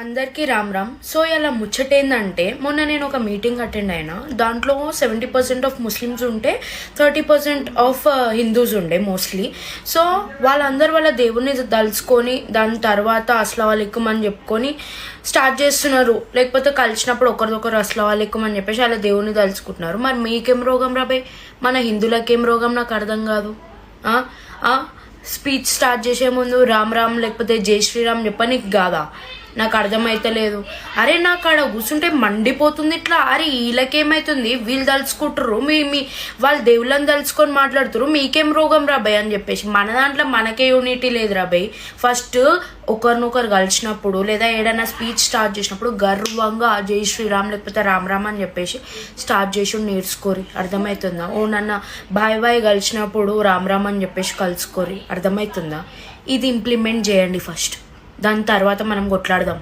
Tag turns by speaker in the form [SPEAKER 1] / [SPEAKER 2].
[SPEAKER 1] అందరికీ రామ్ రామ్. సో ఇలా ముచ్చటేందంటే మొన్న నేను ఒక మీటింగ్ అటెండ్ అయినా దాంట్లో సెవెంటీ పర్సెంట్ ఆఫ్ ముస్లిమ్స్ ఉంటే థర్టీ పర్సెంట్ ఆఫ్ హిందూస్ ఉండే మోస్ట్లీ సో వాళ్ళందరూ వాళ్ళ దేవుణ్ణి దలుచుకొని దాని తర్వాత అస్లావాలిక్కుం అని చెప్పుకొని స్టార్ట్ చేస్తున్నారు. లేకపోతే కలిసినప్పుడు ఒకరిదొకరు అస్లావాలిక్కుం అని చెప్పేసి వాళ్ళ దేవుణ్ణి తలుచుకుంటున్నారు. మరి మీకేం రోగం రాబాయ్ మన హిందువులకేం రోగం? నాకు అర్థం కాదు. స్పీచ్ స్టార్ట్ చేసే ముందు రామ్ రామ్ లేకపోతే జై శ్రీరామ్ చెప్పనీకి కాదా నాకు అర్థమైతలేదు. అరే నాకు ఆడ కూర్చుంటే మండిపోతుంది ఇట్లా. అరే వీళ్ళకేమవుతుంది వీళ్ళు తలుచుకుంటారు మీ మీ వాళ్ళు దేవుళ్ళని తలుచుకొని మాట్లాడుతారు మీకేం రోగం రాబాయ్ అని చెప్పేసి. మన దాంట్లో మనకే యూనిటీ లేదు రాబాయ్ ఫస్ట్ ఒకరినొకరు కలిసినప్పుడు లేదా ఏదైనా స్పీచ్ స్టార్ట్ చేసినప్పుడు గర్వంగా జై శ్రీరామ్ లేకపోతే రామ్ రామ్ అని చెప్పేసి స్టార్ట్ చేసి నేర్చుకోరి. అర్థమవుతుందా ఓ నన్న బాయ్ బాయ్ కలిసినప్పుడు రామ్ రామ్ అని చెప్పేసి కలుసుకోరి. అర్థమవుతుందా ఇది ఇంప్లిమెంట్ చేయండి ఫస్ట్ దాని తర్వాత మనం కొట్లాడదాం.